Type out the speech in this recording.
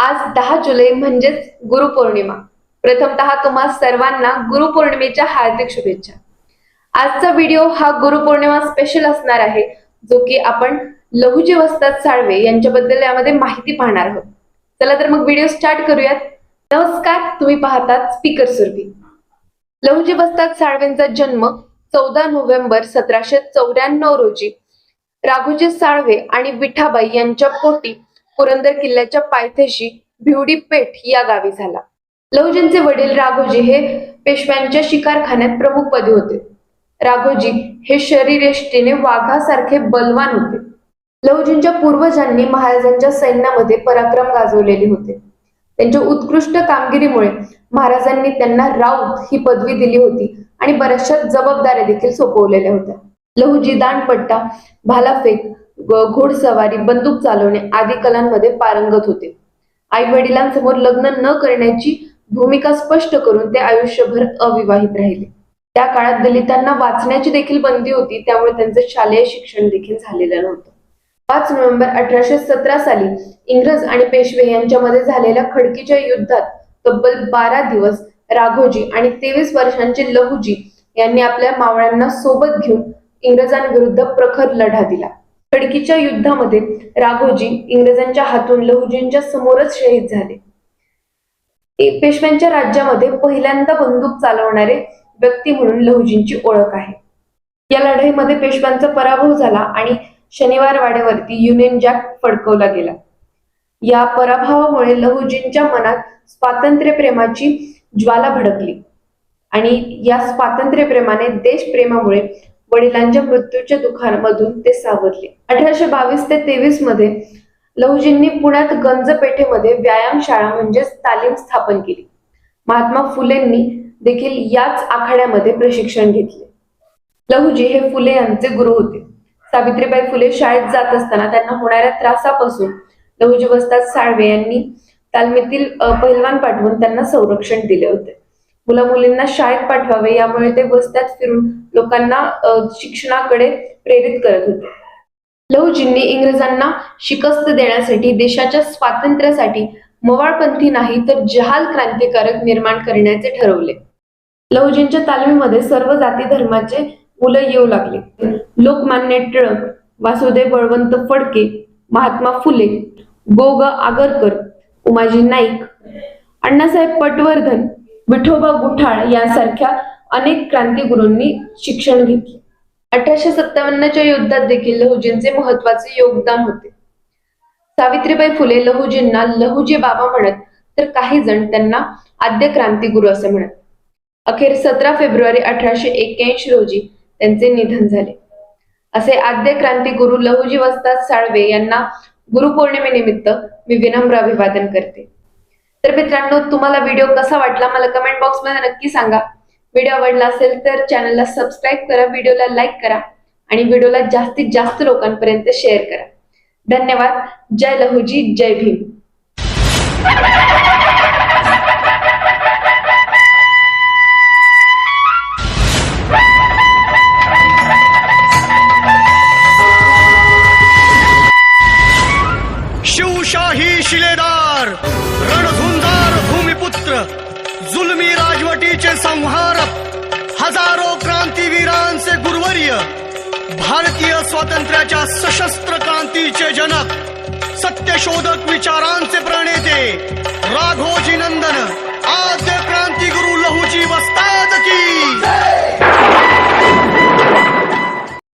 आज दहा जुलै म्हणजेच गुरुपौर्णिमा. प्रथमतः तुम्हा सर्वांना गुरुपौर्णिमेच्या हार्दिक शुभेच्छा. आजचा व्हिडिओ हा गुरुपौर्णिमा स्पेशल असणार आहे जो की आपण लहुजी वस्ताद साळवे यांच्याबद्दल यामध्ये माहिती पाहणार आहोत. चला तर मग व्हिडिओ स्टार्ट करूयात. नमस्कार तुम्ही पाहतात स्पीकर सुरभी. लहुजी वस्ताद साळवेंचा जन्म चौदा नोव्हेंबर सतराशे चौऱ्याण्णव रोजी राघोजी साळवे आणि विठाबाई यांच्या पोटी पुरंदर किल्ल्याच्या पायथ्याशी भिवडी पेठ या गावी झाला. लहुजींचे वडील राघोजी हे पेशव्यांच्या शिकारखान्यात प्रमुख पदी होते. राघोजी हे शरीरेष्टीने वाघासारखे बलवान होते. लहुजींच्या पूर्वजांनी महाराजांच्या सैन्यामध्ये पराक्रम गाजवलेले होते. त्यांच्या उत्कृष्ट कामगिरीमुळे महाराजांनी त्यांना राऊत ही पदवी दिली होती आणि बऱ्याचशा जबाबदाऱ्या देखील सोपवलेल्या होत्या. लहुजी दांडपट्टा भालाफेक घोडसवारी बंदूक चालवणे आदी कलांमध्ये पारंगत होते. आई वडिलांसमोर लग्न न करण्याची भूमिका स्पष्ट करून ते आयुष्यभर अविवाहित राहिले. त्या काळात दलितांना वाचण्याची देखील बंदी होती त्यामुळे त्यांचं शालेय शिक्षण देखील झालेलं नव्हतं. पाच नोव्हेंबर अठराशे सतरा साली इंग्रज आणि पेशवे यांच्यामध्ये झालेल्या खडकीच्या युद्धात तब्बल बारा दिवस राघोजी आणि तेवीस वर्षांचे लहुजी यांनी आपल्या मावळ्यांना सोबत घेऊन इंग्रजांविरुद्ध प्रखर लढा दिला. खडकीच्या युद्धामध्ये राघोजी इंग्रजांच्या हातून लहुजींच्या समोरच शहीद झाले. पेशव्यांच्या राज्यामध्ये पहिल्यांदा बंदूक चालवणारे व्यक्ती म्हणून लहुजींची ओळख आहे. या लढाईमध्ये पेशव्यांचा पराभव झाला आणि शनिवार वाड्यावरती युनियन जॅक फडकवला गेला. या पराभवामुळे लहुजींच्या मनात स्वातंत्र्य प्रेमाची ज्वाला भडकली आणि या स्वातंत्र्य प्रेमाने देशप्रेमामुळे वडिलांच्या मृत्यूच्या दुखांमधून ते सावरले. अठराशे बावीस ते तेवीसमध्ये लहुजींनी पुण्यात गंजपेठेमध्ये व्यायामशाळा म्हणजेच तालीम स्थापन केली. महात्मा फुलेंनी देखील याच आखाड्यामध्ये प्रशिक्षण घेतले. लहुजी हे फुले यांचे गुरु होते. सावित्रीबाई फुले शाळेत जात असताना त्यांना होणाऱ्या त्रासापासून लहुजी वस्ताद साळवे यांनी तालमीतील पहिलवान पाठवून त्यांना संरक्षण दिले होते. मुला मुलींना शाळेत पाठवावे यामुळे ते वस्त्यात फिरून लोकांना शिक्षणाकडे प्रेरित करत होते. लहुजींनी इंग्रजांना शिकस्त देण्यासाठी देशाच्या स्वातंत्र्यासाठी मवाळपंथी नाही तर जहाल क्रांतिकारक निर्माण करण्याचे ठरवले. लहुजींच्या तालमीमध्ये सर्व जाती धर्माचे मुलं येऊ लागले. लोकमान्य टिळक वासुदेव बळवंत फडके महात्मा फुले गो ग आगरकर उमाजी नाईक अण्णासाहेब पटवर्धन विठोबा गुठाळ यांसारख्या अनेक क्रांतीगुरूंनी शिक्षण घेतले. अठराशे सत्तावन्नच्या युद्धात देखील लहुजींचे महत्त्वाचे योगदान होते. सावित्रीबाई फुले लहुजींना लहुजी बाबा म्हणत तर काही जण त्यांना आद्य क्रांतिगुरू असे म्हणत. अखेर सतरा फेब्रुवारी अठराशे एक्क्याऐंशी रोजी त्यांचे निधन झाले. असे आद्य क्रांतिगुरू लहुजी वस्ताद साळवे यांना गुरुपौर्णिमेनिमित्त मी विनम्र अभिवादन करते. तर मित्रांनो तुम्हाला व्हिडिओ कसा वाटला मला कमेंट बॉक्समध्ये नक्की सांगा. व्हिडिओ आवडला असेल तर चॅनलला सबस्क्राईब करा व्हिडिओला लाईक करा आणि व्हिडिओला जास्तीत जास्त लोकांपर्यंत शेअर करा. धन्यवाद. जय लहुजी जय भीम. जुलमी राजवटीचे संहारक हजारो क्रांतीवीरांचे गुरुवर्य भारतीय स्वातंत्र्याच्या सशस्त्र क्रांतीचे जनक सत्यशोधक विचारांचे प्रणेते राघव